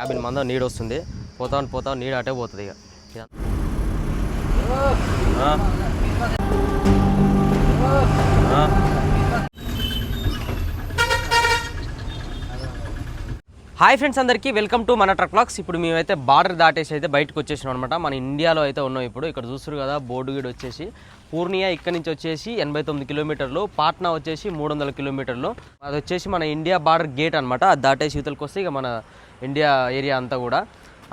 యాభై మంది నీడ వస్తుంది. పోతా పోతా నీడ అటే పోతుంది ఇక. హాయ్ ఫ్రెండ్స్ అందరికీ వెల్కమ్ టు మన ట్రక్ బ్లాగ్స్ ఇప్పుడు మేమైతే బార్డర్ దాటేసి అయితే బయటకు వచ్చేసినాం అనమాట మన ఇండియాలో అయితే ఉన్నాం ఇప్పుడు. ఇక్కడ చూస్తారు కదా బోర్డు గీడు వచ్చేసి పూర్ణియా ఇక్కడ నుంచి వచ్చేసి ఎనభై తొమ్మిది కిలోమీటర్లు పాట్నా వచ్చేసి మూడు వందల కిలోమీటర్లు. అది వచ్చేసి మన ఇండియా బార్డర్ గేట్ అనమాట అది దాటేసి యువతలకు వస్తే ఇక మన ఇండియా ఏరియా అంతా కూడా.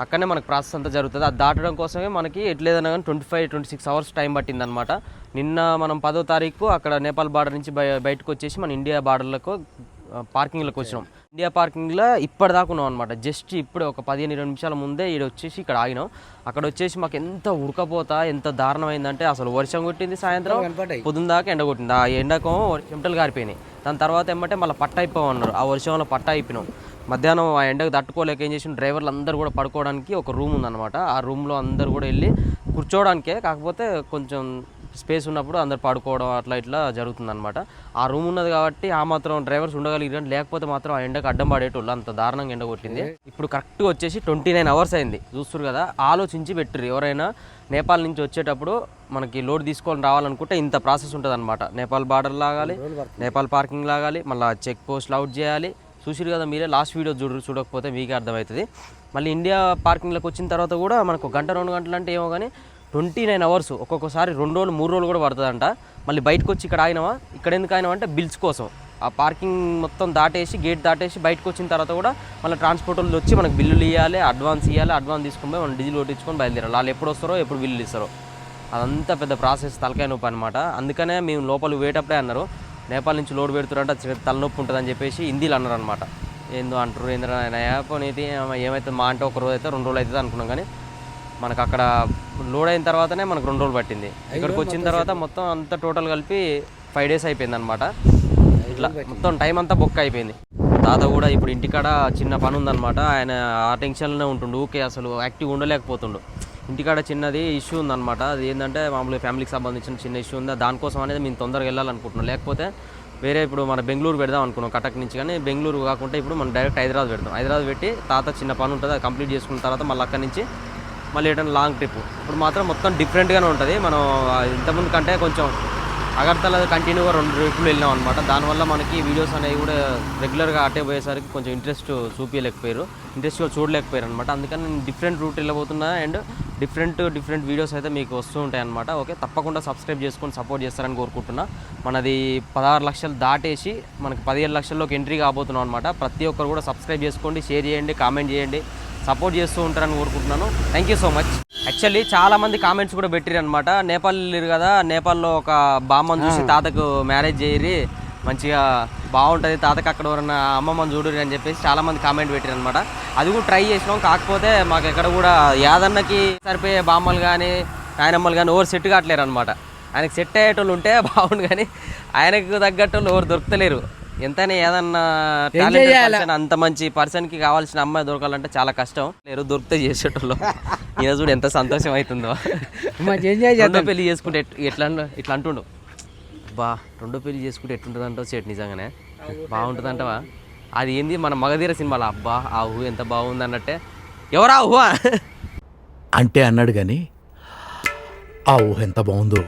అక్కడనే మనకు ప్రాసెస్ అంతా జరుగుతుంది. అది దాటడం కోసమే మనకి ఎట్లేదన్నా కానీ twenty five twenty six hours time పట్టిందనమాట నిన్న మనం పదో తారీఖు అక్కడ నేపాల్ బార్డర్ నుంచి బయ బయటకు వచ్చేసి మన ఇండియా బార్డర్లకు పార్కింగ్లోకి వచ్చినాం. ఇండియా పార్కింగ్లో ఇప్పటిదాకా ఉన్నాం అనమాట జస్ట్ ఇప్పుడు ఒక పదిహేను ఇరవై నిమిషాల ముందే ఇక్కడ వచ్చేసి ఇక్కడ ఆగినాం. అక్కడ వచ్చేసి మాకు ఎంత ఉడకపోతా ఎంత దారుణమైందంటే అసలు వర్షం కొట్టింది సాయంత్రం. పొద్దున్న దాకా ఎండ కొట్టింది. ఆ ఎండకం చెమటలు గారిపోయినాయి. దాని తర్వాత ఏమంటే మళ్ళీ పట్ట అయిపోమన్నారు ఆ వర్షంలో పట్ట అయిపోయినాం. మధ్యాహ్నం ఆ ఎండకు తట్టుకోలేక ఏం చేసిన డ్రైవర్లు అందరూ కూడా పడుకోవడానికి ఒక రూమ్ ఉందన్నమాట. ఆ రూమ్లో అందరూ కూడా వెళ్ళి కూర్చోవడానికే కాకపోతే కొంచెం స్పేస్ ఉన్నప్పుడు అందరు పడుకోవడం అట్లా ఇట్లా జరుగుతుంది అనమాట ఆ రూమ్ ఉన్నది కాబట్టి ఆ మాత్రం డ్రైవర్స్ ఉండగలిగారు లేకపోతే మాత్రం ఆ ఎండకు అడ్డం పడేటోళ్ళు అంత దారుణంగా ఎండ కొట్టింది. ఇప్పుడు కరెక్ట్గా వచ్చేసి ట్వంటీ నైన్ అవర్స్ అయింది. చూస్తారు కదా ఆలోచించి పెట్టరు ఎవరైనా నేపాల్ నుంచి వచ్చేటప్పుడు మనకి లోడ్ తీసుకొని రావాలనుకుంటే ఇంత ప్రాసెస్ ఉంటుంది అనమాట నేపాల్ బార్డర్ లాగాలి నేపాల్ పార్కింగ్ లాగాలి మళ్ళీ చెక్ పోస్ట్ అవుట్ చేయాలి చూసిరు కదా మీరే లాస్ట్ వీడియో చూడ చూడకపోతే మీకే అర్థమవుతుంది. మళ్ళీ ఇండియా పార్కింగ్లోకి వచ్చిన తర్వాత కూడా మనకు గంట రెండు గంటలు అంటే ఏమో కానీ ట్వంటీ నైన్ అవర్స్ ఒక్కొక్కసారి రెండు రోజులు మూడు రోజులు కూడా పడుతుందంట. మళ్ళీ బయటకు వచ్చి ఇక్కడ ఆగినామా ఇక్కడ ఎందుకు ఆగినామా అంటే బిల్స్ కోసం. ఆ పార్కింగ్ మొత్తం దాటేసి గేట్ దాటేసి బయటకు వచ్చిన తర్వాత కూడా మళ్ళీ ట్రాన్స్పోర్ట్ వాళ్ళు వచ్చి మనకు బిల్లులు ఇవ్వాలి అడ్వాన్స్ ఇవ్వాలి అడ్వాన్స్ తీసుకొని పోయి మనం డీజిల్ కొట్టించుకొని బయలుదేరాలి. వాళ్ళు ఎప్పుడు వస్తారో ఎప్పుడు బిల్లులు ఇస్తారో. అదంతా పెద్ద ప్రాసెస్ తలకాయ నొప్పి అనమాట అందుకనే మేము లోపల వేటప్పుడే అన్నారు నేపాల్ నుంచి లోడ్ చిన్న తలనొప్పి ఉంటుందని చెప్పేసి హిందీలో అన్నారు అనమాట ఏందో అంటారు ఏంద్రా పోనీతి ఏమైతే మా అంటే ఒక రోజు అయితే రెండు రోజులు అవుతుంది అనుకున్నాం కానీ మనకు అక్కడ లోడ్ అయిన తర్వాతనే మనకు రెండు రోజులు పట్టింది. ఇక్కడికి వచ్చిన తర్వాత మొత్తం అంతా టోటల్ కలిపి ఫైవ్ డేస్ అయిపోయింది అనమాట ఇట్లా మొత్తం టైం అంతా బొక్క అయిపోయింది. తాత కూడా ఇప్పుడు ఇంటికాడ చిన్న పని ఉందన్నమాట. ఆయన ఆ టెన్షన్లోనే ఉంటుండు ఊకే అసలు యాక్టివ్ ఉండలేకపోతుండు. ఇంటికాడ చిన్నది ఇష్యూ ఉందన్నమాట. అది ఏంటంటే మామూలుగా ఫ్యామిలీకి సంబంధించిన చిన్న ఇష్యూ ఉంది. దానికోసం అనేది మేము తొందరగా వెళ్ళాలనుకుంటున్నాం. లేకపోతే వేరే ఇప్పుడు మన బెంగళూరు పెడదాం అనుకున్నాం కటక్ నుంచి కానీ బెంగళూరు కాకుండా ఇప్పుడు మనం డైరెక్ట్ హైదరాబాద్ పెడదాం హైదరాబాద్ పెట్టి తాత చిన్న పని ఉంటుంది అది కంప్లీట్ చేసుకున్న తర్వాత మళ్ళీ అక్కడి నుంచి మళ్ళీ ఏటైనా లాంగ్ ట్రిప్. ఇప్పుడు మాత్రం మొత్తం డిఫరెంట్గానే ఉంటుంది. మనం ఇంతకుముందు కంటే కొంచెం అగర్తల కంటిన్యూగా రెండు ట్రిప్పులు వెళ్ళినాం అనమాట దానివల్ల మనకి వీడియోస్ అనేవి కూడా రెగ్యులర్గా అటే పోయేసరికి కొంచెం ఇంట్రెస్ట్ చూపించలేకపోయారు ఇంట్రెస్ట్గా చూడలేకపోయారు అనమాట అందుకని నేను డిఫరెంట్ రూట్ వెళ్ళబోతున్నా అండ్ డిఫరెంట్ డిఫరెంట్ వీడియోస్ అయితే మీకు వస్తూ ఉంటాయి అనమాట ఓకే తప్పకుండా సబ్స్క్రైబ్ చేసుకొని సపోర్ట్ చేస్తారని కోరుకుంటున్నా. మనది పదహారు లక్షలు దాటేసి మనకి పదిహేను లక్షల్లోకి ఎంట్రీ కాబోతున్నాం అనమాట ప్రతి ఒక్కరు కూడా సబ్స్క్రైబ్ చేసుకోండి షేర్ చేయండి కామెంట్ చేయండి సపోర్ట్ చేస్తూ ఉంటారని కోరుకుంటున్నాను. Thank you so much. Actually చాలా మంది కామెంట్స్ కూడా పెట్టిరు అనమాట నేపాల్ వెళ్ళారు కదా నేపాల్లో ఒక బామ్మని చూసి తాతకు మ్యారేజ్ చేయరి మంచిగా బాగుంటుంది తాతకు అక్కడ ఎవరన్నా అమ్మమ్మని చూడరు అని చెప్పేసి చాలా మంది కామెంట్ పెట్టారు అనమాట అది కూడా ట్రై చేసినాం. కాకపోతే మాకు ఎక్కడ కూడా యాదన్నకి సరిపోయే బామ్మలు కానీ నాయనమ్మలు కానీ ఎవరు సెట్ కావట్లేరు అనమాట ఆయనకి సెట్ అయ్యేటోళ్ళు ఉంటే బాగుండు కానీ ఆయనకు తగ్గట్టు ఎవరు దొరుకుతలేరు. ఎంతైనా ఏదన్నా person, అంత మంచి పర్సన్కి కావాల్సిన అమ్మాయి దొరకాలంటే చాలా కష్టం. లేరు దొరికితే చేసేటోళ్ళు. ఈయన చూడు ఎంత సంతోషం అవుతుందో. రెండో పెళ్ళి చేసుకుంటే ఎట్- ఎట్లా ఇట్లా అంటుండు. బా రెండో పెళ్ళి చేసుకుంటే ఎట్లుంటుంది అంటావు సేట్ నిజంగానే. బాగుంటుంది అంటావా అది ఏంది? మన మగధీర సినిమాలో అబ్బా ఆ ఊహ ఎంత బాగుంది అన్నట్టే ఎవరా ఊహ? అంటే అన్నాడు గాని ఆ ఊహ ఎంత బాగుందో.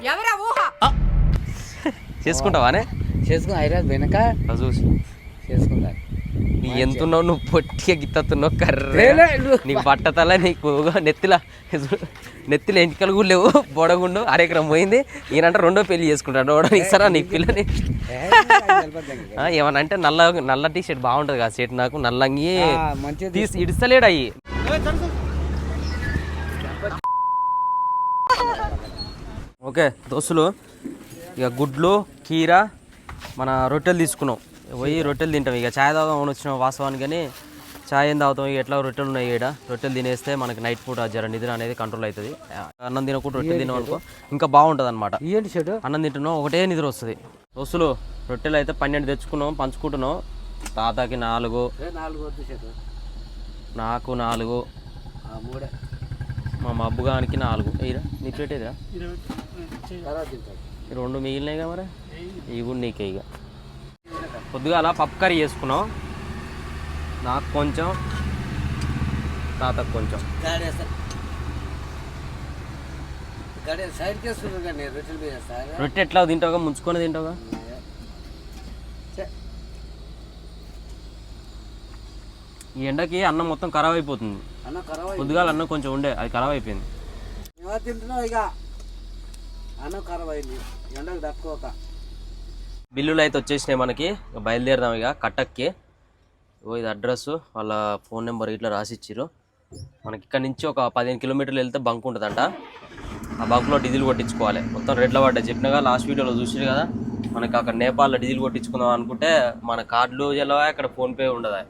చేసుకుంటావానే? చేసుకుని హైదరాబాద్ వెనక చూసి చేసుకుంటాను నీ ఎంతున్నావు నువ్వు పొట్టిగా గిత్తతున్నావు కర్రే నీకు బట్టతల నీకు నెత్తిల నెత్తిల ఎంటికలు కూడా లేవు బొడగుండు అరెకరం పోయింది ఈయనంటే రెండో పెళ్ళి చేసుకుంటాడు ఓడ ఇస్తారా నీకు పిల్లని ఏమన్నా అంటే నల్ల నల్ల టీ షర్ట్ బాగుంటుంది కదా షర్ట్ నాకు నల్లంగి తీసి ఇడిస్తలేడు అయ్యి ఓకే దోస్తులు ఇక గుడ్లు కీర మన రొట్టెలు తీసుకున్నాం పోయి రొట్టెలు తింటాం ఇక చాయ్ తాగుదాం వచ్చినాం వాస్తవానికి కానీ చాయ్ ఏం తాగుతాం ఇక ఎట్లా రొట్టెలు ఉన్నాయి ఇక్కడ రొట్టెలు తినేస్తే మనకి నైట్ పూట జర నిద్ర అనేది కంట్రోల్ అవుతుంది అన్నం తినకుండా రొట్టెలు తినాం అనుకో ఇంకా బాగుంటుంది అనమాట అన్నం తింటున్నాం ఒకటే నిద్ర వస్తుంది దోస్తులు రొట్టెలు అయితే పన్నెండు తెచ్చుకున్నాం పంచుకుంటున్నాం తాతకి నాలుగు నాకు నాలుగు మా మబ్బుగానికి నాలుగు ఎయిరా నీ ప్లేట్ ఈ రెండు మిగిలినాయి కదా మరి? ఇవి కూడా నీకే ఇక. పొద్దుగాల పప్పు కర్రీ చేసుకున్నాం. నాకు కొంచెం తాతకు కొంచెం. రొట్టె ఎట్లా తింటావుగా? ముంచుకొని తింటావుగా? ఈ ఎండకి అన్నం మొత్తం ఖరాబ్ అయిపోతుంది. పొద్దుగాల అన్నం కొంచెం ఉండే అది ఖరాబ్ అయిపోయింది. తింటున్నావు ఇక. అన్నం ఖరాబ్ అయింది. ఎండకు తక్కువక బిల్లులు అయితే వచ్చేసినాయి మనకి. ఇక బయలుదేరదాం ఇక కట్టక్కి ఓ ఇది అడ్రస్ వాళ్ళ ఫోన్ నెంబర్ ఇట్లా రాసిచ్చారు మనకి ఇక్కడ నుంచి ఒక పదిహేను కిలోమీటర్లు వెళ్తే బంక్ ఉంటుందంట. ఆ బంక్లో డీజిల్ కొట్టించుకోవాలి. మొత్తం రెడ్ల పడ్డా చెప్పినగా లాస్ట్ వీడియోలో చూసిరు కదా. మనకి అక్కడ నేపాల్లో డీజిల్ కొట్టించుకుందాం అనుకుంటే మన కార్డులు ఎలా అక్కడ ఫోన్పే ఉండదు?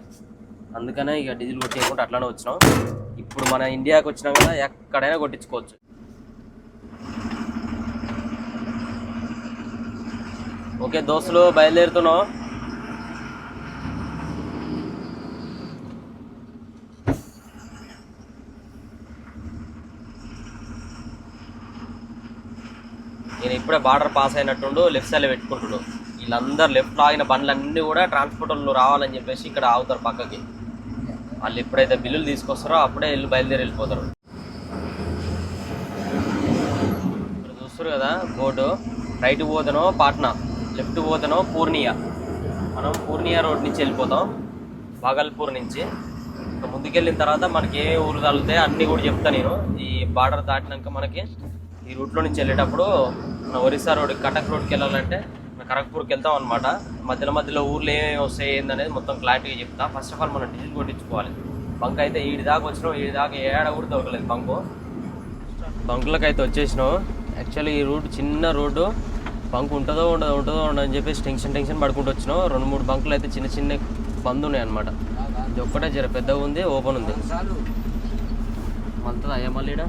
అందుకనే ఇక డీజిల్ కొట్టించుకుంటే అట్లానే వచ్చినాం. ఇప్పుడు మన ఇండియాకి వచ్చినాం కదా ఎక్కడైనా కొట్టించుకోవచ్చు. ఓకే దోస్తులు బయలుదేరుతున్నాం. నేను ఇప్పుడే బార్డర్ పాస్ అయినట్టుండు లెఫ్ట్ సైడ్ పెట్టుకుంటుండు. వీళ్ళందరూ లెఫ్ట్లో ఆగిన బండ్లన్నీ కూడా ట్రాన్స్పోర్ట్ రావాలని చెప్పేసి ఇక్కడ ఆగుతారు పక్కకి. వాళ్ళు ఎప్పుడైతే బిల్లులు తీసుకొస్తారో అప్పుడే వెళ్ళి బయలుదేరి వెళ్ళిపోతారు. ఇక్కడ చూస్తారు కదా బోర్డు. రైట్ పోతాను పాట్నా. లెఫ్ట్ పోతాను పూర్ణియా. మనం పూర్ణియా రోడ్ నుంచి వెళ్ళిపోతాం. భాగల్పూర్ నుంచి. ముందుకెళ్ళిన తర్వాత మనకి ఏ ఊరు తగులుతాయి అన్నీ కూడా చెప్తా నేను. ఈ బార్డర్ దాటినాక మనకి ఈ రూట్లో నుంచి వెళ్ళేటప్పుడు మన ఒరిస్సా రోడ్ కటక్ రోడ్కి వెళ్ళాలంటే కరక్పూర్కి వెళ్తాం అనమాట మధ్యలో మధ్యలో ఊర్లో ఏమేమి వస్తాయి ఏందనేది మొత్తం క్లారిటీగా చెప్తా. ఫస్ట్ ఆఫ్ ఆల్ మనం డీజిల్ కొట్టించుకోవాలి. బంక్ అయితే ఈడి దాకా వచ్చినాం ఈడి దాకా ఏడ కూడా దొరకలేదు బంకు. బంకులకు అయితే వచ్చేసినాం. యాక్చువల్లీ ఈ రూట్ చిన్న రోడ్డు బంక్ ఉంటుందో ఉండదో ఉంటుందో ఉండదో అని చెప్పేసి టెన్షన్ టెన్షన్ పడుకుంటూ వచ్చినాం. రెండు మూడు బంకులు అయితే చిన్న చిన్న బంద్ ఉన్నాయి అనమాట ఇది ఒక్కటే జర పెద్దగా ఉంది ఓపెన్ ఉంది. మళ్ళీ అయ్యా మళ్ళీ ఈడ?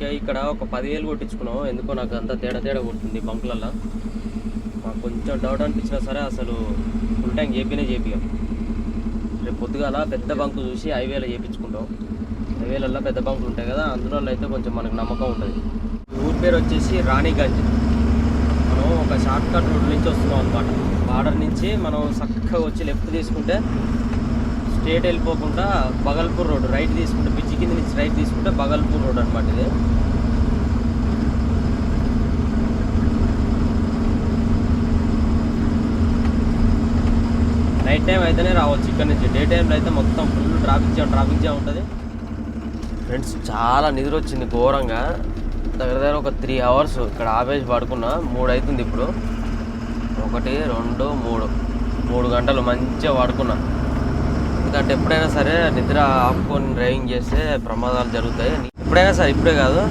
ఓకే ఇక్కడ ఒక పదివేలు కొట్టించుకున్నాం. ఎందుకో నాకు అంత తేడా తేడా కొడుతుంది బంకులల్లో మాకు కొంచెం డౌట్ అనిపించినా సరే అసలు ఫుల్ ట్యాంక్ చేపినే చేపియం రేపు పొద్దుగాల పెద్ద బంకు చూసి హైవేలో చేయించుకుంటాం హైవేలలో పెద్ద బంకులు ఉంటాయి కదా అందులో అయితే కొంచెం మనకు నమ్మకం ఉంటుంది ఊరి పేరు వచ్చేసి రాణిగంజ్. మనం ఒక షార్ట్ కట్ రూట్ నుంచి వస్తున్నాం అనమాట బార్డర్ నుంచి మనం చక్కగా వచ్చి లెఫ్ట్ తీసుకుంటే స్ట్రేట్ వెళ్ళిపోకుండా బగల్పూర్ రోడ్ రైట్ తీసుకుంటే బ్రిడ్జి కింద నుంచి రైట్ తీసుకుంటే బగల్పూర్ రోడ్ అనమాట ఇది. నైట్ టైం అయితేనే రావచ్చు ఇక్కడ నుంచి. డే టైంలో అయితే మొత్తం full traffic jam traffic jam ఉంటుంది. ఫ్రెండ్స్ చాలా నిద్ర వచ్చింది ఘోరంగా. దగ్గర దగ్గర ఒక త్రీ అవర్స్ ఇక్కడ ఆపేసి పడుకున్నా. మూడు అవుతుంది ఇప్పుడు. ఒకటి రెండు మూడు. మూడు గంటలు మంచిగా పడుకున్నా. ఎందుకంటే ఎప్పుడైనా సరే నిద్ర ఆపుకొని డ్రైవింగ్ చేస్తే ప్రమాదాలు జరుగుతాయి. ఎప్పుడైనా సరే ఇప్పుడే కాదు.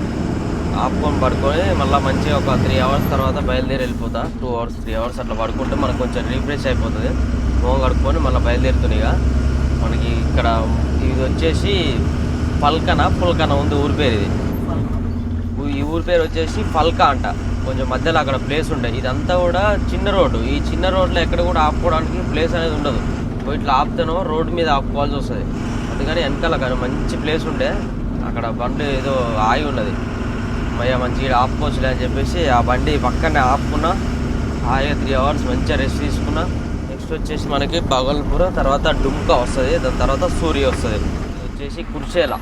ఆపుకొని పడుకొని మళ్ళీ మంచిగా ఒక త్రీ అవర్స్ తర్వాత బయలుదేరి వెళ్ళిపోతా. టూ అవర్స్ త్రీ అవర్స్ అట్లా పడుకుంటే మనకు కొంచెం రీఫ్రెష్ అయిపోతుంది. మోహం కడుక్కొని మళ్ళీ బయలుదేరుతుంది ఇక. మనకి ఇక్కడ ఇది వచ్చేసి పల్కన పుల్కన ఉంది ఊరి పేరు ఇది. ఈ ఊరి పేరు వచ్చేసి ఫల్కా అంట. కొంచెం మధ్యలో అక్కడ ప్లేస్ ఉండే. ఇదంతా కూడా చిన్న రోడ్డు. ఈ చిన్న రోడ్లో ఎక్కడ కూడా ఆపుకోవడానికి ప్లేస్ అనేది ఉండదు. ఇట్లా ఆపుతానో రోడ్డు మీద ఆపుకోవాల్సి వస్తుంది. అందుకని వెనకాల కానీ మంచి ప్లేస్ ఉండే. అక్కడ బండి ఏదో ఆగి ఉన్నది. మయ్య మంచిగా ఆపుకోవచ్చులే అని చెప్పేసి ఆ బండి పక్కనే ఆపుకున్నా. హాయిగా త్రీ అవర్స్ మంచిగా రెస్ట్ తీసుకున్నా. నెక్స్ట్ వచ్చేసి మనకి బగల్పూర్ తర్వాత డుమ్కా వస్తుంది దాని తర్వాత సూర్య వస్తుంది. వచ్చేసి కుర్చేలా.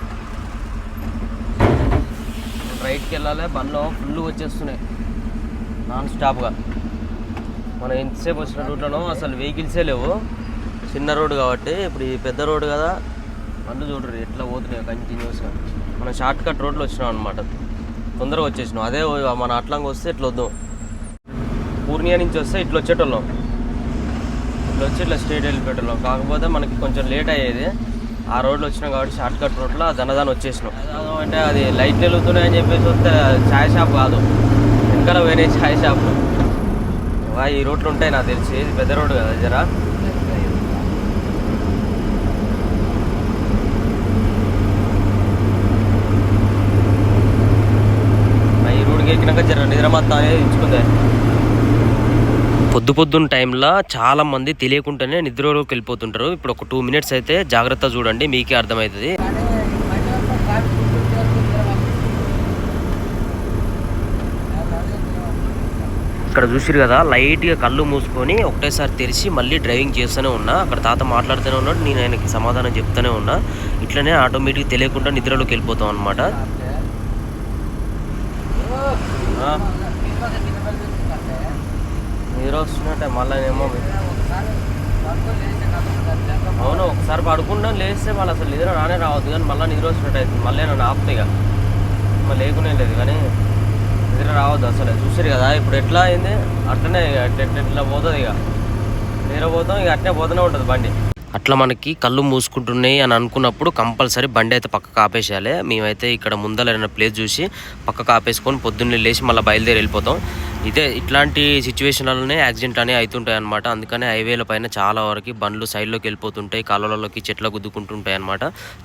రైట్కి వెళ్ళాలి బండ్లో ఫుల్ వచ్చేస్తున్నాయి. నాన్ స్టాప్గా మనం ఎంతసేపు వచ్చిన రూట్లలో అసలు వెహికల్సే లేవు. చిన్న రోడ్డు కాబట్టి ఇప్పుడు ఈ పెద్ద రోడ్డు కదా బండ్లు చూడరు ఎట్లా పోతున్నాయి కంటిన్యూస్గా మనం షార్ట్ కట్ రోడ్లు వచ్చినాం అనమాట తొందరగా వచ్చేసినాం. అదే మన అట్లంగా వస్తే ఇట్లా వద్దాం. పూర్ణియా నుంచి వస్తే ఇట్లా వచ్చేటోళ్ళం. రోడ్లో వచ్చి ఇట్లా స్ట్రేట్ వెళ్ళిపోయేటోళ్ళం కాకపోతే మనకి కొంచెం లేట్ అయ్యేది. ఆ రోడ్లో వచ్చినాం కాబట్టి షార్ట్ కట్ రోడ్లో దనదాన్ని వచ్చేసినాం. అంటే అది లైట్ వెలుగుతున్నాయి అని చెప్పేసి వస్తే ఛాయ్ షాప్ కాదు. వెనకాల వేరే ఛాయ్ షాప్. ఈ రోడ్లు ఉంటాయి నాకు తెలిసి. ఇది పెద్ద రోడ్ కదా జరా? ఈ రోడ్డుకి ఎక్కినాక జర నిద్రమత్తం అనేది ఇచ్చుకుంది పొద్దు పొద్దున్న టైంలో చాలా మంది తెలియకుండానే నిద్రలోకి వెళ్ళిపోతుంటారు. ఇప్పుడు ఒక టూ మినిట్స్ అయితే జాగ్రత్త చూడండి మీకే అర్థమవుతుంది ఇక్కడ చూసిరు కదా లైట్గా కళ్ళు మూసుకొని ఒకటేసారి తెరిచి మళ్ళీ డ్రైవింగ్ చేస్తూనే ఉన్నా. అక్కడ తాత మాట్లాడుతూనే ఉన్నాడు నేను ఆయనకి సమాధానం చెప్తూనే ఉన్నా. ఇట్లనే ఆటోమేటిక్ తెలియకుండా నిద్రలోకి వెళ్ళిపోతాం అనమాట నిద్ర వస్తున్నట్టే మళ్ళీ ఏమో అవును ఒకసారి పడుకుంటాం లేస్తే మళ్ళీ అసలు నిద్ర రానే రావద్దు కానీ మళ్ళీ నిద్ర వచ్చినట్టు అవుతుంది. మళ్ళీ నన్ను ఆపుతాయి ఇక. మళ్ళీ లేకునే లేదు కానీ నిద్ర రావద్దు అసలు. చూసారు కదా ఇప్పుడు ఎట్లా అయింది? అట్లనే ఇక ఎట్లా పోతుంది ఇక. నిద్ర పోతాం ఇక అట్లనే పోతూనే ఉంటుంది బండి. అట్లా మనకి కళ్ళు మూసుకుంటున్నాయి అని అనుకున్నప్పుడు కంపల్సరీ బండి అయితే పక్కకు ఆపేసేయాలి. మేమైతే ఇక్కడ ముందర ప్లేస్ చూసి పక్కకు ఆపేసుకొని పొద్దున్నే లేచి మళ్ళీ బయలుదేరి వెళ్ళిపోతాం. ఇదే ఇట్లాంటి సిచ్యువేషన్లనే యాక్సిడెంట్ అనేవి అవుతుంటాయి అనమాట అందుకనే హైవేల పైన చాలా వరకు బండ్లు సైడ్లోకి వెళ్ళిపోతుంటాయి కాలువలలోకి చెట్ల గుద్దుకుంటుంటాయి అనమాట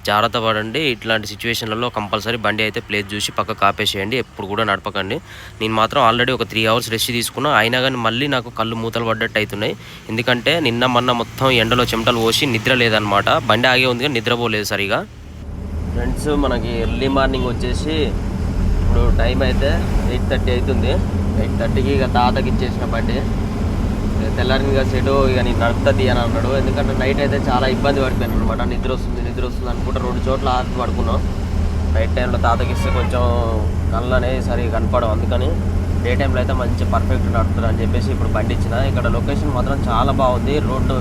జాగ్రత్త పడండి ఇట్లాంటి సిచ్యువేషన్లలో కంపల్సరీ బండి అయితే ప్లేస్ చూసి పక్క కాపేసేయండి ఎప్పుడు కూడా నడపకండి. నేను మాత్రం ఆల్రెడీ ఒక త్రీ అవర్స్ రెస్ట్ తీసుకున్నా అయినా కానీ మళ్ళీ నాకు కళ్ళు మూతలు పడ్డట్టు అవుతున్నాయి ఎందుకంటే నిన్న మొన్న మొత్తం ఎండలో చెమటలు పోసి నిద్ర లేదనమాట బండి ఆగే ఉంది కానీ నిద్రపోలేదు సరిగా. ఫ్రెండ్స్ మనకి ఎర్లీ మార్నింగ్ వచ్చేసి ఇప్పుడు టైం అయితే ఎయిట్ థర్టీ అవుతుంది. ఎయిట్ థర్టీకి ఇక తాతకి ఇచ్చేసిన బండి. ఇక సెటు ఇక నేను నడుపుతుంది అని అన్నాడు. ఎందుకంటే నైట్ అయితే చాలా ఇబ్బంది పడిపోయాను అనమాట నిద్ర వస్తుంది నిద్ర వస్తుంది అనుకుంటే రెండు చోట్ల ఆర్తి పడుకున్నాం. నైట్ టైంలో తాతకి ఇస్తే కొంచెం కళ్ళనే సరిగా కనపడం అందుకని డే టైంలో అయితే మంచి పర్ఫెక్ట్ నడుపుతారు అని చెప్పేసి ఇప్పుడు బండి ఇచ్చిన. ఇక్కడ లొకేషన్ మాత్రం చాలా బాగుంది. రోడ్డు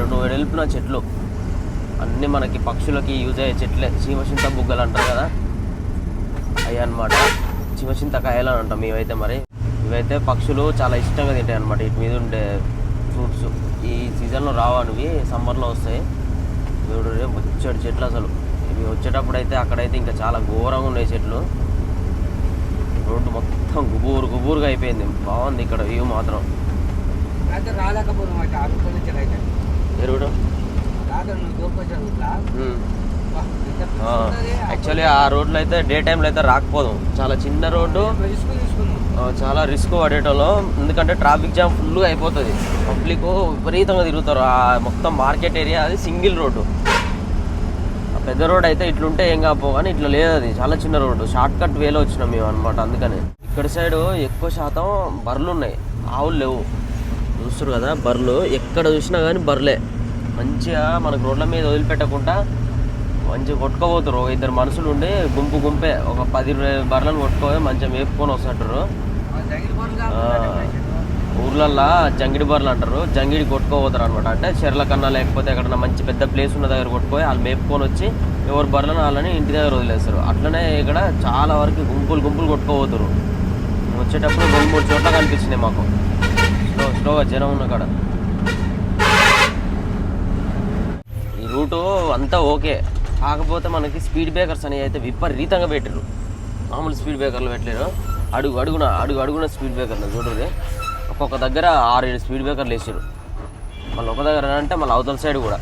రెండు వెలుపున చెట్లు. అన్నీ మనకి పక్షులకి యూజ్ అయ్యే చెట్లే. చీమచింత బుగ్గలు అంటారు కదా. అవి అనమాట చీమచింత కాయలు అని అంటాం ఇవైతే మరి. ఇవైతే పక్షులు చాలా ఇష్టంగా తింటాయి అనమాట వీటి మీద ఉండే ఫ్రూట్స్. ఈ సీజన్లో రావు ఇవి సమ్మర్లో వస్తాయి. చూడు రే ముచ్చటి చెట్లు అసలు. ఇవి వచ్చేటప్పుడు అయితే అక్కడైతే ఇంకా చాలా ఘోరంగా ఉన్నాయి చెట్లు. రోడ్డు మొత్తం గుబూరు గుబూరుగా అయిపోయింది. బాగుంది ఇక్కడ వ్యూ మాత్రం. అయితే రాలేకపోతున్నాం యాక్చువల్లీ ఆ రోడ్లో అయితే డే టైంలో అయితే రాకపోదు. చాలా చిన్న రోడ్డు చాలా రిస్క్ పడేటోళ్ళం. ఎందుకంటే ట్రాఫిక్ జామ్ ఫుల్గా అయిపోతుంది. పబ్లిక్ విపరీతంగా తిరుగుతారు. ఆ మొత్తం మార్కెట్ ఏరియా అది సింగిల్ రోడ్డు. ఆ పెద్ద రోడ్ అయితే ఇట్లుంటే ఏం కాపో కానీ ఇట్లా లేదు అది. చాలా చిన్న రోడ్డు. షార్ట్ కట్ వేలో వచ్చినాం మేము అనమాట అందుకని. ఇక్కడ సైడ్ ఎక్కువ శాతం బర్రెలు ఉన్నాయి. ఆవులు లేవు. చూస్తారు కదా బర్రెలు. ఎక్కడ చూసినా కానీ బర్రెలే. మంచిగా మనకు రోడ్ల మీద వదిలిపెట్టకుండా మంచిగా కొట్టుకోబోతారు ఇద్దరు మనుషులు ఉండి గుంపు గుంపే ఒక పది ఇరవై బర్రెలను కొట్టుకోపోయి మంచిగా మేపుకొని వస్తుంటారు. ఆ, ఊర్లల్లో జంగిడి బర్రెలు అంటారు. జంగిడి కొట్టుకోపోతారు అనమాట అంటే చెర్ల కన్నా లేకపోతే ఎక్కడన్నా మంచి పెద్ద ప్లేస్ ఉన్న దగ్గర కొట్టుకోయి వాళ్ళు మేపుకొని వచ్చి ఎవరు బర్రెలను వాళ్ళని ఇంటి దగ్గర వదిలేస్తారు. అట్లనే ఇక్కడ చాలా వరకు గుంపులు గుంపులు కొట్టుకోపోతారు వచ్చేటప్పుడు రెండు మూడు చోట్ల కనిపించినాయి మాకు. స్లో స్లోగా జనం ఉన్న కాడ. ఈ రూటు అంతా ఓకే. కాకపోతే మనకి స్పీడ్ బ్రేకర్స్ అనేవి అయితే విపరీతంగా పెట్టారు మామూలు స్పీడ్ బ్రేకర్లు పెట్టలేరు. అడుగు అడుగున అడుగు అడుగున స్పీడ్ బ్రేకర్లు చూడరు ఒక్కొక్క దగ్గర ఆరు ఏడు స్పీడ్ బ్రేకర్లు వేసారు మళ్ళీ ఒక దగ్గర అంటే మళ్ళీ అవతల సైడ్ కూడా.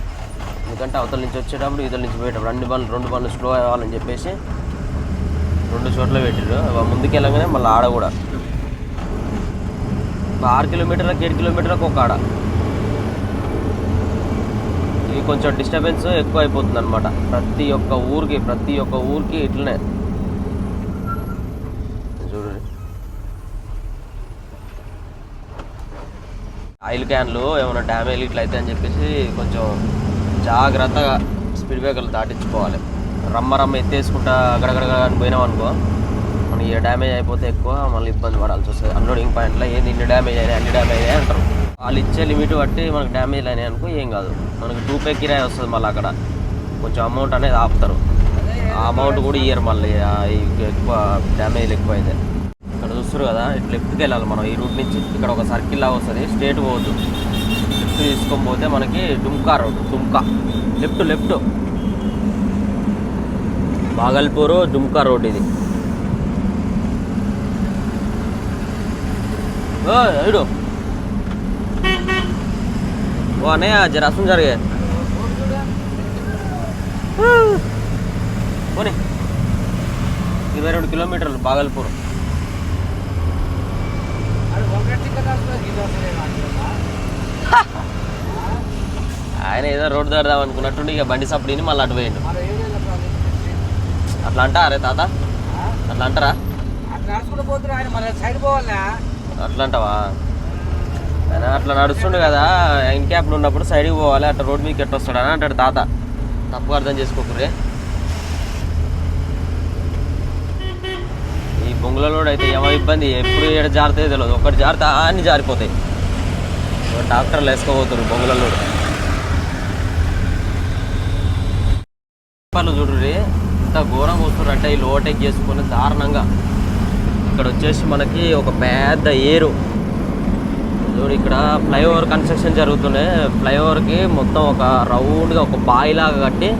ఎందుకంటే అవతల నుంచి వచ్చేటప్పుడు ఇతల నుంచి పోయేటప్పుడు అన్ని బండ్లు రెండు బండ్లు స్లో అవ్వాలని చెప్పేసి రెండు చోట్ల పెట్టారు ముందుకెళ్ళగానే మళ్ళీ ఆడ కూడా. ఆరు కిలోమీటర్లకు ఏడు కిలోమీటర్లకు ఒక ఆడ. ఇది కొంచెం డిస్టర్బెన్స్ ఎక్కువ అయిపోతుంది అనమాట ప్రతి ఒక్క ఊరికి ప్రతి ఒక్క ఊరికి ఇట్లనే. చూడండి. ఆయిల్ క్యాన్లు ఏమైనా డ్యామేజ్ ఇట్లా అయితే అని చెప్పేసి కొంచెం జాగ్రత్తగా స్పీడ్ బ్రేకర్లు దాటించుకోవాలి. రమ్మ రమ్మ ఎత్తేసుకుంటా అక్కడక్కడ అని పోయినాం అనుకో మనకి ఏ డ్యామేజ్ అయిపోతే ఎక్కువ మళ్ళీ ఇబ్బంది పడాల్సి వస్తుంది. అన్లోడింగ్ పాయింట్లో ఏంది ఇన్ని డ్యామేజ్ అయినాయి అన్ని డ్యామేజ్ అయినాయి అంటారు. వాళ్ళు ఇచ్చే లిమిట్ బట్టి మనకు డ్యామేజ్ అయినాయి అనుకో ఏం కాదు. మనకి టూ పే కిరాయి వస్తుంది మళ్ళీ అక్కడ. కొంచెం అమౌంట్ అనేది ఆపుతారు. ఆ అమౌంట్ కూడా ఇయ్యరు మళ్ళీ ఎక్కువ డ్యామేజ్ ఎక్కువ అయితే ఇక్కడ చూస్తారు కదా ఇటు లెఫ్ట్కి వెళ్ళాలి మనం. ఈ రూట్ నుంచి ఇక్కడ ఒక సర్కిల్ లాగా వస్తుంది. స్ట్రేట్ పోవద్దు లెఫ్ట్ తీసుకొని పోతే మనకి Dumka road Dumka left left Bhagalpur Dumka road ఇది. ఇడు ఓ అన్నయ్య జర అసం జరిగే పోనీ ఇరవై రెండు కిలోమీటర్లు బాగల్పూర్ ఆయన ఏదో రోడ్డు దాడదాం అనుకున్నట్టుండి ఇక బండి సప్పుడిని మళ్ళీ అటు పోయిండు అట్లా అంటా అరే తాత అట్లా అంటారా అట్లా అంటావా అట్లా నడుస్తుండు కదా. ఇన్ క్యాప్లు ఉన్నప్పుడు సైడ్కి పోవాలి అట్లా రోడ్ మీకు ఎట్లా వస్తాడు అని అంటాడు తాత. తప్పు అర్థం చేసుకోకురే ఈ బొంగులలో అయితే ఏమో ఇబ్బంది. ఎప్పుడు ఏడ జారుతాయో తెలియదు ఒకటి జారితే అన్ని జారిపోతాయి. డాక్టర్లు వేసుకోబోతున్నారు బొంగులలో చూడు చూడుర్రి ఇంత ఘోరం వస్తున్నారు అంటే ఈ లోటెక్ చేసుకుని దారుణంగా. ఇక్కడ వచ్చేసి మనకి ఒక పెద్ద ఏరు. చూడు ఇక్కడ ఫ్లైఓవర్ కన్స్ట్రక్షన్ జరుగుతున్నాయి ఫ్లైఓవర్కి మొత్తం ఒక రౌండ్గా ఒక బాయిలాగా కట్టి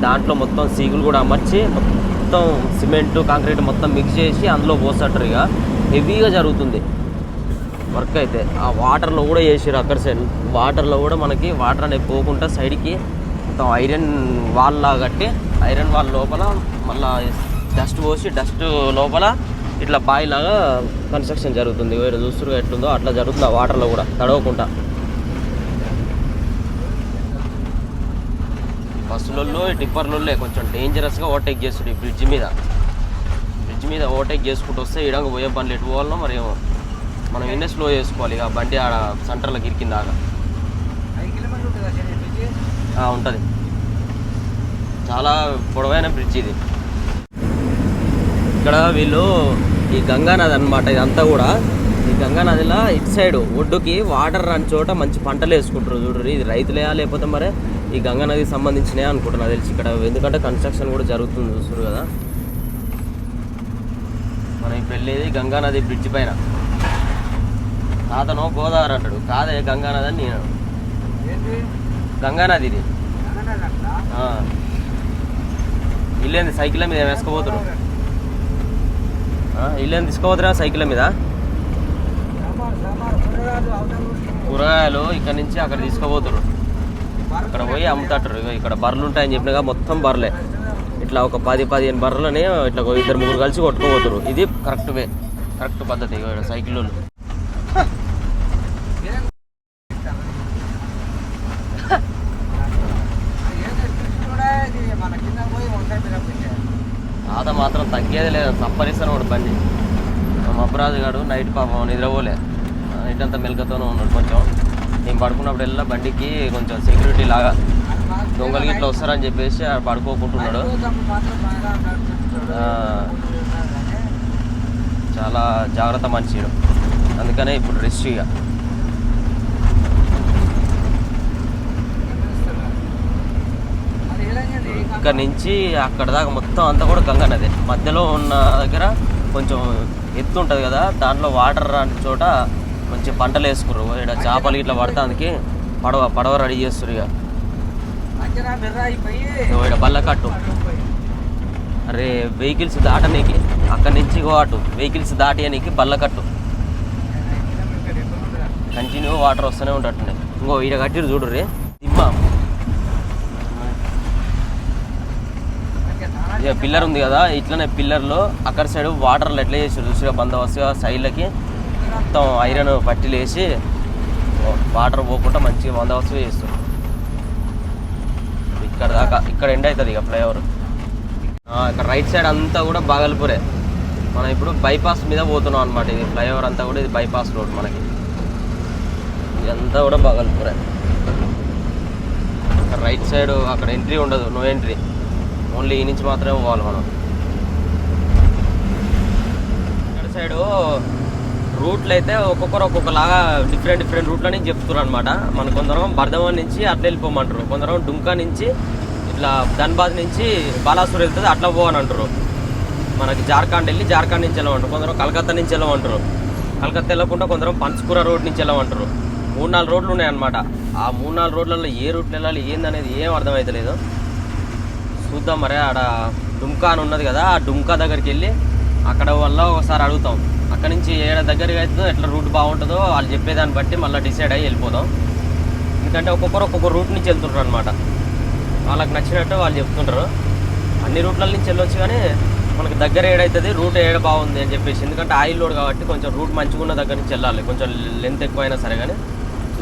దాంట్లో మొత్తం సీగులు కూడా అమర్చి మొత్తం సిమెంట్ కాంక్రీట్ మొత్తం మిక్స్ చేసి అందులో పోసట్టారు ఇక. హెవీగా జరుగుతుంది. వర్క్ అయితే. ఆ వాటర్లో కూడా చేసారు అక్కడ సైడ్. వాటర్లో కూడా మనకి వాటర్ అనేది పోకుండా సైడ్కి మొత్తం ఐరన్ వాల్ లాగా కట్టి ఐరన్ వాల్ లోపల మళ్ళీ డస్ట్ పోసి డస్ట్ లోపల ఇట్లా బావి లాగా కన్స్ట్రక్షన్ జరుగుతుంది. వేరే చూస్తురుగా ఎట్లుందో అట్లా జరుగుతుంది ఆ వాటర్లో కూడా తడవకుండా. బస్సులలో టిప్పర్లలో కొంచెం డేంజరస్గా ఓవర్టేక్ చేస్తుంది ఈ బ్రిడ్జ్ మీద. బ్రిడ్జ్ మీద ఓవర్టేక్ చేసుకుంటూ వస్తే ఇడంగా పోయే బండ్లు ఎటు పోవాలనో మరి మనం ఎన్నే స్లో చేసుకోవాలి ఇక బండి ఆడ సెంటర్లో గిరికింది ఐదు ఉంటుంది. చాలా పొడవైన బ్రిడ్జ్ ఇది. ఇక్కడ వీళ్ళు ఈ గంగా నది అనమాట ఇదంతా కూడా. ఈ గంగా నదిలో ఇటు సైడ్ ఒడ్డుకి వాటర్ రాని చోట మంచి పంటలు వేసుకుంటారు చూడరు. ఇది రైతులే లేకపోతే మరి ఈ గంగా నదికి సంబంధించినవి అనుకుంటున్నా తెలిసి ఇక్కడ. ఎందుకంటే కన్స్ట్రక్షన్ కూడా జరుగుతుంది చూస్తారు కదా. మనం ఇప్పుడు వెళ్ళేది గంగా నది బ్రిడ్జ్ పైన. తాతనో గోదావరి అంటాడు. కాదే గంగా నది అని నేను. ఏంటి? గంగా నది ఇది. ఇల్లేంది సైకిల్ మీద వేసుకోపోతురు ఇల్లేంది తీసుకోవద్దురా సైకిల్ మీద. కూరగాయలు ఇక్కడ నుంచి అక్కడ తీసుకోబోతురు అక్కడ పోయి అమ్ముతారు ఇగో ఇక్కడ బర్రెలు ఉంటాయని చెప్పినగా మొత్తం బర్రెలే. ఇట్లా ఒక పది పదిహేను బర్రెలని ఇట్లా ఇద్దరు ముగ్గురు కలిసి కొట్టుకోబోతురు ఇది కరెక్ట్ వే కరెక్ట్ పద్ధతి. సైకిల్లో ఇక్కడ సైకిల్ వాళ్ళు. మన కింద పోయి వంకాయ మీద పెట్టారు తాత మాత్రం తగ్గేది లేదు. సంపరిస్తాను వాడు బండి. మబ్బరాజు గారు నైట్ పాపం నిద్రపోలే. నైట్ అంతా మెలకతోనే ఉన్నాడు కొంచెం. నేను పడుకున్నప్పుడల్లా బండికి కొంచెం సెక్యూరిటీ లాగా దొంగలు గిట్ల వస్తారని చెప్పేసి పడుకోకుంటున్నాడు. చాలా జాగ్రత్త మనిషి అందుకనే ఇప్పుడు రెస్ట్ ఇక ఇక్కడ నుంచి అక్కడ దాకా మొత్తం అంతా కూడా గంగా నది. మధ్యలో ఉన్న దగ్గర కొంచెం ఎత్తు ఉంటుంది కదా దాంట్లో వాటర్ రాని చోట కొంచెం పంటలు వేసుకుర్రు. ఇక్కడ చేపలు ఇట్లా పడతానికి పడవ పడవ రెడీ చేస్తారు ఇక. ఈడ బల్లకట్టు అరే వెహికల్స్ దాటనీకి. అక్కడి నుంచి అటు వెహికల్స్ దాటియనికి బల్లకట్టు కంటిన్యూ వాటర్ వస్తూనే ఉంటుండే ఇంకో ఈడ కట్టిరు చూడు రే ఇక పిల్లర్ ఉంది కదా ఇట్లనే పిల్లర్లో అక్కడ సైడ్ వాటర్లు ఎట్లా చేసారు చూసిగా బందోబస్తుగా సైడ్లకి మొత్తం ఐరన్ పట్టీలు వేసి వాటర్ పోకుండా మంచిగా బందోబస్తు చేస్తారు ఇక్కడ దాకా ఇక్కడ ఎండ్ అవుతుంది ఇక ఫ్లైఓవర్. ఇక్కడ రైట్ సైడ్ అంతా కూడా బాగల్పూరే. మనం ఇప్పుడు బైపాస్ మీద పోతున్నాం అనమాట ఇది ఫ్లైఓవర్ అంతా కూడా ఇది బైపాస్ రోడ్ మనకి. ఇదంతా కూడా బాగల్పూరే. రైట్ సైడ్ అక్కడ ఎంట్రీ ఉండదు నో ఎంట్రీ. ఓన్లీ ఈ నుంచి మాత్రమే పోవాలి మనం. ఇక్కడ సైడు రూట్లు అయితే ఒక్కొక్కరు ఒక్కొక్కలాగా డిఫరెంట్ డిఫరెంట్ రూట్లని చెప్తున్నారు అనమాట మన కొందరం బర్ధమాన్ నుంచి అట్లా వెళ్ళిపోమంటారు. కొందరం డుంకా నుంచి ఇట్లా ధన్బాద్ నుంచి బాలాసూర్ వెళ్తుంది అట్లా పోవని అంటారు. మనకి జార్ఖండ్ వెళ్ళి జార్ఖండ్ నుంచి వెళ్ళమంటారు. కొందరు కలకత్తా నుంచి వెళ్ళమంటారు. కలకత్తా వెళ్ళకుండా కొందరం పంచకూర రోడ్ నుంచి వెళ్ళమంటారు. మూడు నాలుగు రోడ్లు ఉన్నాయన్నమాట. ఆ మూడు నాలుగు రోడ్లలో ఏ రూట్లు వెళ్ళాలి ఏందనేది ఏం అర్థమవుతలేదు చూద్దాం మరి ఆడ డుమ్కా అని ఉన్నది కదా ఆ డుమ్కా దగ్గరికి వెళ్ళి అక్కడ వల్ల ఒకసారి అడుగుతాం. అక్కడ నుంచి ఏడ దగ్గరికి అవుతుందో ఎట్లా రూట్ బాగుంటుందో వాళ్ళు చెప్పేదాన్ని బట్టి మళ్ళీ డిసైడ్ అయ్యి వెళ్ళిపోదాం. ఎందుకంటే ఒక్కొక్కరు ఒక్కొక్క రూట్ నుంచి వెళ్తుంటారు అనమాట వాళ్ళకి నచ్చినట్టు వాళ్ళు చెప్తుంటారు. అన్ని రూట్ల నుంచి వెళ్ళొచ్చు కానీ మనకి దగ్గర ఏడవుతుంది రూట్ ఏడ బాగుంది అని చెప్పేసి. ఎందుకంటే ఆయిల్ లోడ్ కాబట్టి కొంచెం రూట్ మంచిగా ఉన్న దగ్గర నుంచి వెళ్ళాలి. కొంచెం లెంత్ ఎక్కువైనా సరే కానీ.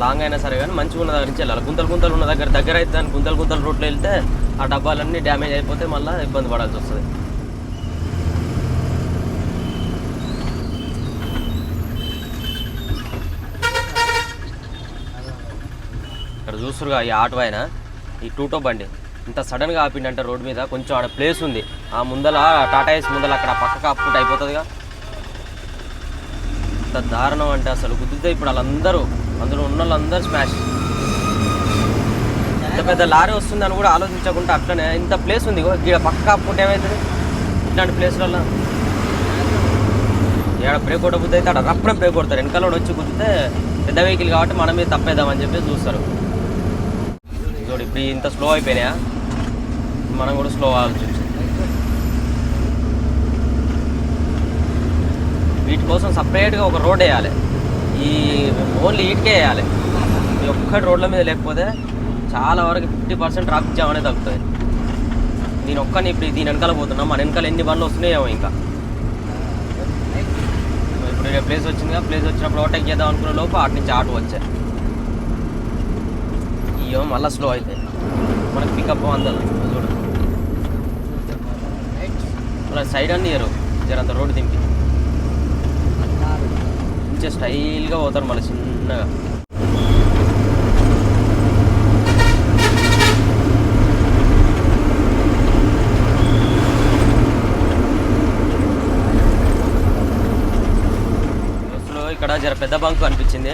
లాంగ్ అయినా సరే కానీ మంచిగా ఉన్న దగ్గర నుంచి వెళ్ళాలి. గుంతలు గుంతలు ఉన్న దగ్గర దగ్గర అయితే దాని గుంతలు గుంతలు రూట్లో వెళ్తే ఆ డబ్బాలన్నీ డ్యామేజ్ అయిపోతే మళ్ళీ ఇబ్బంది పడాల్సి వస్తుంది. ఇక్కడ చూస్తురుగా ఈ ఆటో ఆయన ఈ టూటో బండి. ఇంత సడన్గా ఆపిండంటే రోడ్ మీద. కొంచెం ఆడ ప్లేస్ ఉంది. ఆ ముందల టాటా ఏస్ ముందల అక్కడ పక్కకు ఆపుకుంటే అయిపోతుందిగా. ఇంత దారుణం అంటే అసలు. గుద్దితే ఇప్పుడు వాళ్ళందరూ అందులో ఉన్న వాళ్ళందరూ స్మాష్ ఇంత పెద్ద లారీ వస్తుందని కూడా ఆలోచించకుండా అట్లనే ఇంత ప్లేస్ ఉంది. ఇక్కడ పక్క ఆపుకుంటే ఏమవుతుంది ఇట్లాంటి ప్లేస్లలో ఇక్కడ బ్రేక్ కొట్ట బుద్ధి అయితే అక్కడ రప్పుడే బ్రేక్ కొడతారు. వెనకాల వాడు వచ్చి కూర్చుంటే పెద్ద వెహికల్ కాబట్టి మనం మీద తప్పేద్దామని చెప్పి చూస్తారు. చూడు ఇప్పుడు ఇంత స్లో అయిపోయినాయా? మనం కూడా స్లో ఆలోచించాం వీటి కోసం సపరేట్గా ఒక రోడ్ వేయాలి. ఈ ఓన్లీ వీటికే వేయాలి ఈ ఒక్క రోడ్ల మీద లేకపోతే చాలా వరకు ఫిఫ్టీ పర్సెంట్ ట్రాఫిక్ జామ్ అనేది తగ్గుతుంది నేను ఒక్కని ఇప్పుడు దీని వెనకాల పోతున్నా. మన వెనకాల ఎన్ని బండ్లు వస్తున్నాయేమో ఇంకా. ఇప్పుడు ప్లేస్ వచ్చిందిగా ప్లేస్ వచ్చినప్పుడు ఓవర్టేక్ చేద్దాం అనుకున్న లోపు అటు నుంచి ఆటో వచ్చాయి ఇయ్యో మళ్ళీ స్లో అవుతాయి మనకి పికప్ అందదు. చూడు. సైడ్ అన్ని ఇయ్యరు జరంత రోడ్డు దింపి. మంచిగా స్టైల్గా పోతారు మళ్ళీ చిన్నగా. ఇక్కడ జర పెద్ద బంక్ అనిపించింది.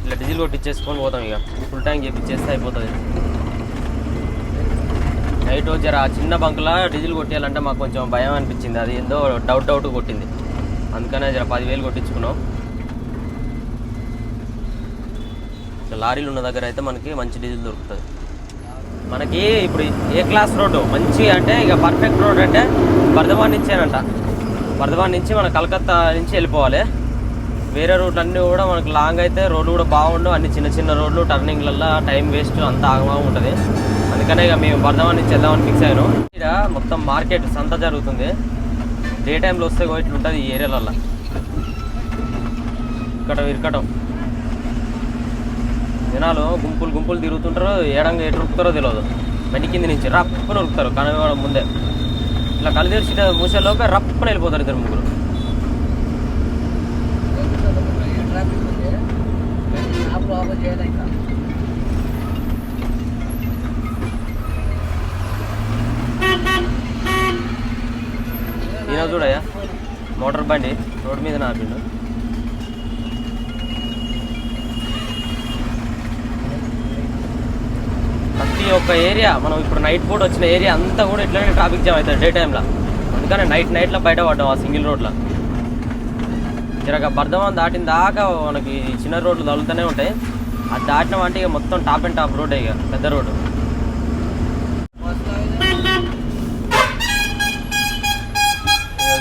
ఇట్లా డీజిల్ కొట్టించేసుకొని పోతాం ఇక. ఫుల్ ట్యాంక్ చెప్పించేస్తే అయిపోతుంది. నైట్ జర చిన్న బంకులా డీజిల్ కొట్టేయాలంటే మాకు కొంచెం భయం అనిపించింది. అది ఏందో డౌట్ డౌట్ కొట్టింది. అందుకనే జర పదివేలు కొట్టించుకున్నాం. లారీలు ఉన్న దగ్గర అయితే మనకి మంచి డీజిల్ దొరుకుతుంది. మనకి ఇప్పుడు ఏ క్లాస్ రోడ్డు? మంచి అంటే ఇక పర్ఫెక్ట్ రోడ్ అంటే బర్ధమాన్ నుంచేనంట. బర్ధమాన్ నుంచి మన కలకత్తా నుంచి వెళ్ళిపోవాలి. వేరే రూట్లు అన్నీ కూడా మనకు లాంగ్ అయితే రోడ్లు కూడా బాగుండు అన్ని చిన్న చిన్న రోడ్లు టర్నింగ్లల్లో టైం వేస్ట్ అంతా ఆగమాగం ఉంటుంది. అందుకనే ఇక మేము బర్ధమాన్ నుంచి వెళ్దామని ఫిక్స్ అయ్యాను ఇక్కడ మొత్తం మార్కెట్ సంత జరుగుతుంది. డే టైంలో వస్తే కూడా ఇట్లా ఉంటుంది ఈ ఏరియాలల్లో. ఇక్కడ ఇరకటం జనాలు గుంపులు గుంపులు తిరుగుతుంటారు ఏడంగా ఎటు ఉరుకుతారో తెలియదు బండి కింద నుంచి రప్పని ఉరుకుతారు కనబడడం ముందే. ఇట్లా కళ్ళు తెరిచి మూసేలోక రప్పని వెళ్ళిపోతారు ఇద్దరు ముగ్గురు. ట్రాఫిక్ ఈయన చూడయ్యా మోటార్ బండి రోడ్డు మీద నాపిండు ప్రతి ఒక్క ఏరియా మనం ఇప్పుడు నైట్ పూట వచ్చిన ఏరియా అంతా కూడా ఇట్లానే ట్రాఫిక్ జామ్ అవుతుంది డే టైంలో అందుకనే నైట్ నైట్లో బయట పడ్డాం ఆ సింగిల్ రోడ్లో జరగ బర్ధమాన్ దాటిన దాకా మనకి చిన్న రోడ్లు తగులుతూనే ఉంటాయి. అది దాటినాం అంటే ఇక మొత్తం టాప్ అండ్ టాప్ రోడ్ ఇక పెద్ద రోడ్డు.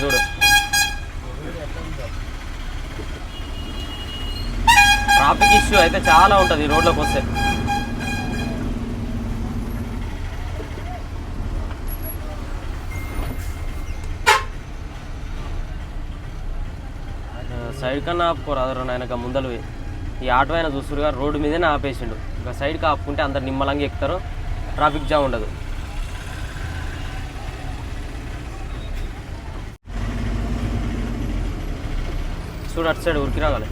చూడు. ట్రాఫిక్ ఇష్యూ అయితే చాలా ఉంటుంది ఈ రోడ్లోకి వస్తే. ఆ, సైడ్ కన్నా ఆపుకోరాదు ముందలు పోయి. ఈ ఆటో అయినా చూస్తురుగా రోడ్డు మీదనే ఆపేసిండు. ఇంకా సైడ్కి ఆపుకుంటే అందరు నిమ్మలంగా ఎక్కుతారు ట్రాఫిక్ జామ్ ఉండదు. చూడు అటు సైడ్ ఉరికి రాగాలి.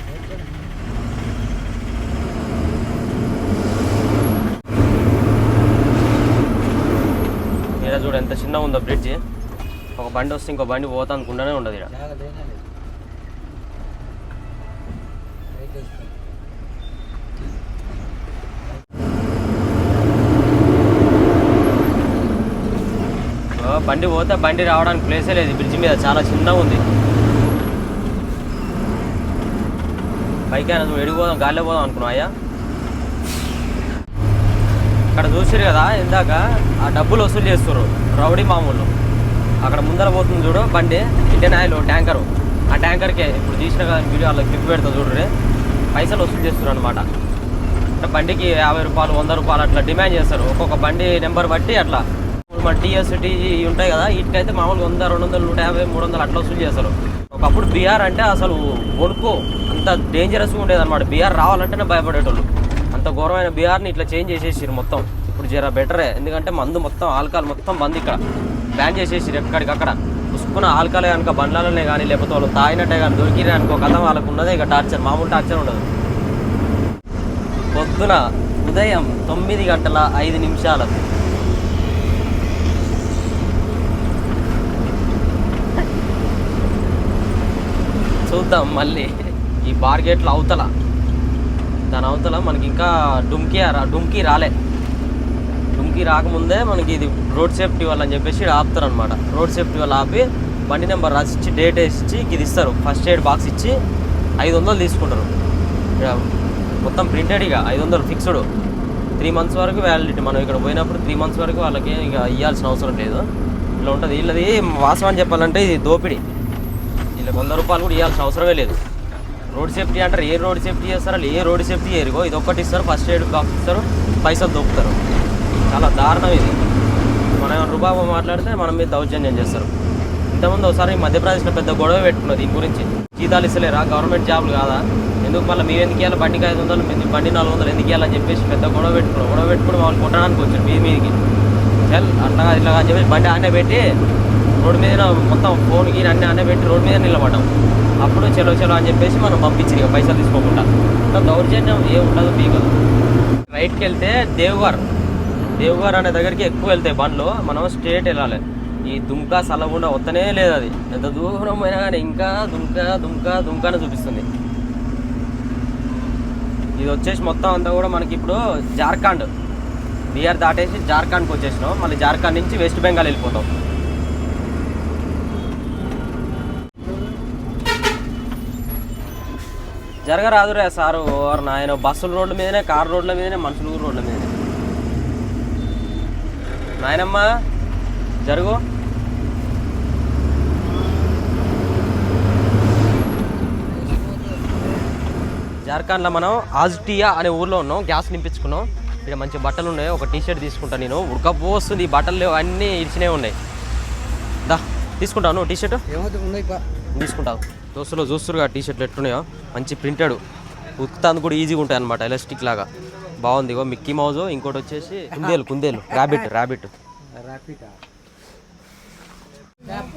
ఇలా చూడు ఎంత చిన్నగా ఉందో బ్రిడ్జ్. ఒక బండి వస్తే ఇంకో బండి పోతా అనుకుంటూనే ఉండదు ఇక్కడ జాగ్రత్త ఏంటండి? వెహికల్స్తో. ఓ, బండి పోతే బండి రావడానికి ప్లేసే లేదు. బ్రిడ్జ్ మీద చాలా చిన్నగా ఉంది. పైకి అయినా నువ్వు ఎడిగి పోదాం గాలిలో పోదాం అనుకున్నావు అయ్యా? అక్కడ చూసారు కదా ఇందాక ఆ డబ్బులు వసూలు చేస్తారు రౌడీ మామూలు. అక్కడ ముందర పోతుంది చూడు బండి ఇండియన్ ఆయిల్ ట్యాంకరు. ఆ ట్యాంకర్కే ఇప్పుడు తీసిన కదా వీడియో అలా క్లిప్ పెడతా చూడరే పైసలు వసూలు చేస్తారు అనమాట అంటే బండికి యాభై రూపాయలు వంద రూపాయలు అట్లా డిమాండ్ చేస్తారు. ఒక్కొక్క బండి నెంబర్ బట్టి అట్లా మన టీఎస్ ఉంటాయి కదా వీటికైతే మామూలుగా వంద రెండు వందలు నూట యాభై మూడు వందలు అట్లా వసూలు చేస్తారు. ఒకప్పుడు బీఆర్ అంటే అసలు వణుకు అంత డేంజరస్గా ఉండేది అనమాట బీఆర్ రావాలంటేనే భయపడేటోళ్ళు. అంత ఘోరమైన బీఆర్ని ఇట్లా చేంజ్ చేసేసారు మొత్తం. ఇప్పుడు జర బెటరే ఎందుకంటే మందు మొత్తం ఆల్కహాల్ మొత్తం బంద్ ఇక్కడ. బ్యాన్ చేసేసారు ఎక్కడికక్కడ. పుసుకున్న ఆల్కహాలే కనుక బండ్లలోనే కానీ లేకపోతే వాళ్ళు తాగినట్టే కానీ దొరికిరే అనుకో కథ వాళ్ళకు ఉన్నదే ఇక టార్చర్ మామూలు టార్చర్ ఉండదు. పొద్దున ఉదయం తొమ్మిది గంటల ఐదు నిమిషాలకు చూద్దాం మళ్ళీ. ఈ బార్గేట్లో అవతల. దాని అవతల మనకి ఇంకా డుమ్కీ రా డుమ్కీ రాలే. డుమ్కీ రాకముందే మనకి ఇది రోడ్ సేఫ్టీ వాళ్ళు అని చెప్పేసి ఆపుతారు అనమాట రోడ్ సేఫ్టీ వాళ్ళు ఆపి బండి నెంబర్ రాసిచ్చి డేట్ వేసి ఇచ్చి ఇది ఇస్తారు. ఫస్ట్ ఎయిడ్ బాక్స్ ఇచ్చి ఐదు వందలు తీసుకుంటారు. మొత్తం ప్రింటెడ్ ఇక ఐదు వందలు ఫిక్స్డ్. త్రీ మంత్స్ వరకు వ్యాలిడిటీ. మనం ఇక్కడ పోయినప్పుడు త్రీ మంత్స్ వరకు వాళ్ళకి ఇక ఇవ్వాల్సిన అవసరం లేదు. ఇలా ఉంటుంది. వీళ్ళది వాస్తవం చెప్పాలంటే ఇది దోపిడీ. వీళ్ళకి వంద రూపాయలు కూడా ఇవ్వాల్సిన అవసరమే లేదు. రోడ్ సేఫ్టీ అంటారు ఏ రోడ్ సేఫ్టీ చేస్తారు? ఏ రోడ్ సేఫ్టీ చేయరుగో ఇది ఒక్కటి ఇస్తారు ఫస్ట్ ఎయిడ్ బాక్స్ ఇస్తారు పైసలు దొప్పుతారు చాలా దారుణం ఇది. మనం ఏమైనా మాట్లాడితే మనం మీద దౌర్జన్యం చేస్తారు. ఇంతకుముందు ఒకసారి మధ్యప్రదేశ్లో పెద్ద గొడవ పెట్టుకున్నది దీని గురించి. జీతాలు ఇస్తలేరా? గవర్నమెంట్ జాబ్లు కాదా? ఎందుకు మళ్ళీ మేము ఎందుకు ఇవ్వాలి? బండికి ఐదు వందలు మీ బండి నాలుగు వందలు ఎందుకు ఇవ్వాలని చెప్పేసి పెద్ద గొడవ పెట్టుకున్నాం గొడవ పెట్టుకుని వాళ్ళు కొట్టడానికి వచ్చారు మీ మీదకి చల్ అట్లా ఇట్లా చెప్పేసి బండి ఆనే పెట్టి రోడ్డు మీద మొత్తం ఫోన్ గీని అన్నీ అన్నీ పెట్టి రోడ్డు మీద నిలబడ్డాం. అప్పుడు చలో చలో అని చెప్పేసి మనం పంపించింది ఇక పైసలు తీసుకోకుండా. ఇంకా దౌర్జన్యం ఏం ఉండదు పీకదు రైట్కి వెళ్తే దేవ్గర్ దేవ్గర్ అనే దగ్గరికి ఎక్కువ వెళ్తాయి బండ్లు. మనం స్ట్రేట్ వెళ్ళాలి. ఈ దుమ్కా సలగుండా వస్తనే లేదు అది. ఎంత దూరం అయినా కానీ ఇంకా దుమ్కా దుమ్కా దుమ్కానే చూపిస్తుంది. ఇది వచ్చేసి మొత్తం అంతా కూడా మనకి ఇప్పుడు జార్ఖండ్. బీఆర్ దాటేసి జార్ఖండ్కి వచ్చేసినాం. మళ్ళీ జార్ఖండ్ నుంచి వెస్ట్ బెంగాల్ వెళ్ళిపోతాం. జరగరాదురే సారు. ఓర్ నాయన బస్సుల రోడ్ల మీదనే కార్ రోడ్ల మీదనే మనుషులు రోడ్ల మీదనే. నాయనమ్మ జరుగు. జార్ఖండ్లో మనం ఆజ్టియా అనే ఊర్లో ఉన్నాం. గ్యాస్ నింపించుకున్నాం. ఇక్కడ మంచి బట్టలు ఉన్నాయి. ఒక టీ షర్ట్ తీసుకుంటా నేను. ఉడకపోస్తుంది. ఈ బట్టలు అన్నీ ఇచ్చినే ఉన్నాయి. దా తీసుకుంటాను టీ షర్ట్ తీసుకుంటావు. దోస్తులో చూస్తురుగా టీ షర్ట్లు ఎట్టున్నాయో మంచి ప్రింటెడ్ ఉత్తాందుకు కూడా ఈజీగా ఉంటాయి అనమాట ఎలాస్టిక్ లాగా. బాగుంది ఇగో మిక్కీ మౌజ్ ఇంకోటి వచ్చేసి కుందేలు కుందేలు. ర్యాబిట్ ర్యాబిట్ క్యాబ్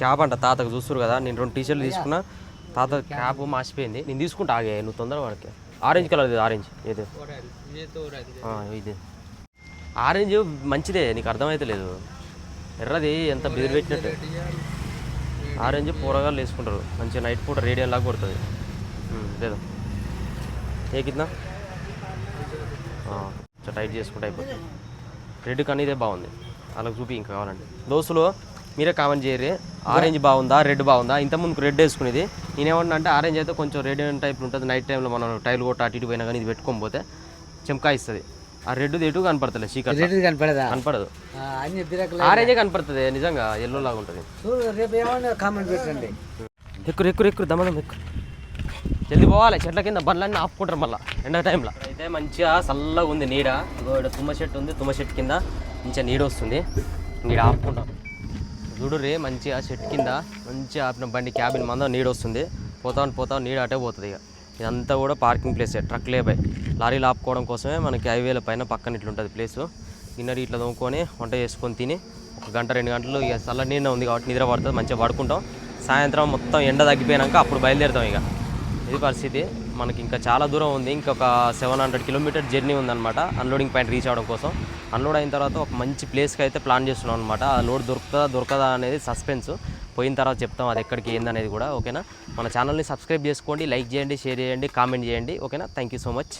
క్యాప్ అంట తాతకు చూస్తురు కదా నేను రెండు టీ షర్ట్లు తీసుకున్నా. తాత క్యాప్ మాసిపోయింది. నేను తీసుకుంటా ఆగే నువ్వు తొందర వాడికి. ఆరెంజ్ కలర్ ఇది ఆరెంజ్ ఏదో? ఇది. ఆరెంజ్ మంచిదే నీకు అర్థమైతే లేదు. ఎర్రది ఎంత బెదిరి పెట్టినట్టు. ఆరెంజ్ పూరగాలు వేసుకుంటారు. మంచిగా నైట్ పూట రేడియం లాగా కొడుతుంది. లేదు ఏ కింద? టైట్ చేసుకుంటే అయిపోతుంది. రెడ్ కానీ ఇదే బాగుంది. అలా చూపి ఇంకా కావాలంటే. దోస్తులు మీరే కామెంట్ చేయరు ఆరెంజ్ బాగుందా? రెడ్ బాగుందా? ఇంతకుముందుకు రెడ్ వేసుకునేది. నేనేమన్నా అంటే ఆరెంజ్ అయితే కొంచెం రేడియం టైప్ ఉంటుంది. నైట్ టైంలో మనం టైల్ కొట్టి అటు ఇటు పోయినా కానీ ఇది పెట్టుకోకపోతే పోతే ఇస్తుంది. ఆ రెడ్ ఎటు కనపడతలే చీకట్ రెడ్ కనపడదా? కనపడదు. అన్ని బిరకలు ఆరెంజే కనపడుతుంది నిజంగా ఎల్లో లాగా ఉంటుంది. చూడు రేపు ఏమన్నా కామెంట్ పెట్టండి. ఎక్కురు ఎక్కురు ఎక్కురు దమ్మదం ఎక్కు. జల్ది పోవాలి చెట్ల కింద బండ్లన్నీ ఆపుకుంటారు మళ్ళీ ఎండ టైంలో. అయితే మంచిగా చల్లగా ఉంది నీడ. ఇగో ఇక్కడ తుమ్మ చెట్టు ఉంది తుమ్మ చెట్టు కింద మంచిగా నీడ వస్తుంది. నీడ ఆపుకుంటాం. చూడు రే మంచిగా చెట్టు కింద మంచిగా ఆపిన బండి క్యాబిన్ మందం నీడ వస్తుంది. పోతాం పోతాం నీడ అటే పోతుంది ఇక. ఇదంతా కూడా పార్కింగ్ ప్లేసే ట్రక్లే బై లారీలు ఆపుకోవడం కోసమే మనకి హైవేల పైన పక్కన ఇట్లా ఉంటుంది ప్లేసు. గిన్నెలు ఇట్లా తోముకొని వంట చేసుకొని తిని ఒక గంట రెండు గంటలు ఇక చల్ల నీళ్ళ ఉంది కాబట్టి నిద్ర పడుతుంది మంచిగా పడుకుంటాం. సాయంత్రం మొత్తం ఎండ తగ్గిపోయాక అప్పుడు బయలుదేరుతాం ఇక. ఇది పరిస్థితి. మనకి ఇంకా చాలా దూరం ఉంది. ఇంకొక సెవెన్ హండ్రెడ్ కిలోమీటర్ జర్నీ ఉందన్నమాట అన్లోడింగ్ పాయింట్ రీచ్ అవ్వడం కోసం. అన్లోడ్ అయిన తర్వాత ఒక మంచి ప్లేస్కి అయితే ప్లాన్ చేస్తున్నాం అనమాట ఆ లోడ్ దొరుకుతుందా దొరకదా అనేది సస్పెన్స్. పోయిన తర్వాత చెప్తాం అది ఎక్కడికి ఏందనేది కూడా ఓకేనా? మన ఛానల్ని సబ్స్క్రైబ్ చేసుకోండి లైక్ చేయండి షేర్ చేయండి కామెంట్ చేయండి ఓకేనా? Thank you so much.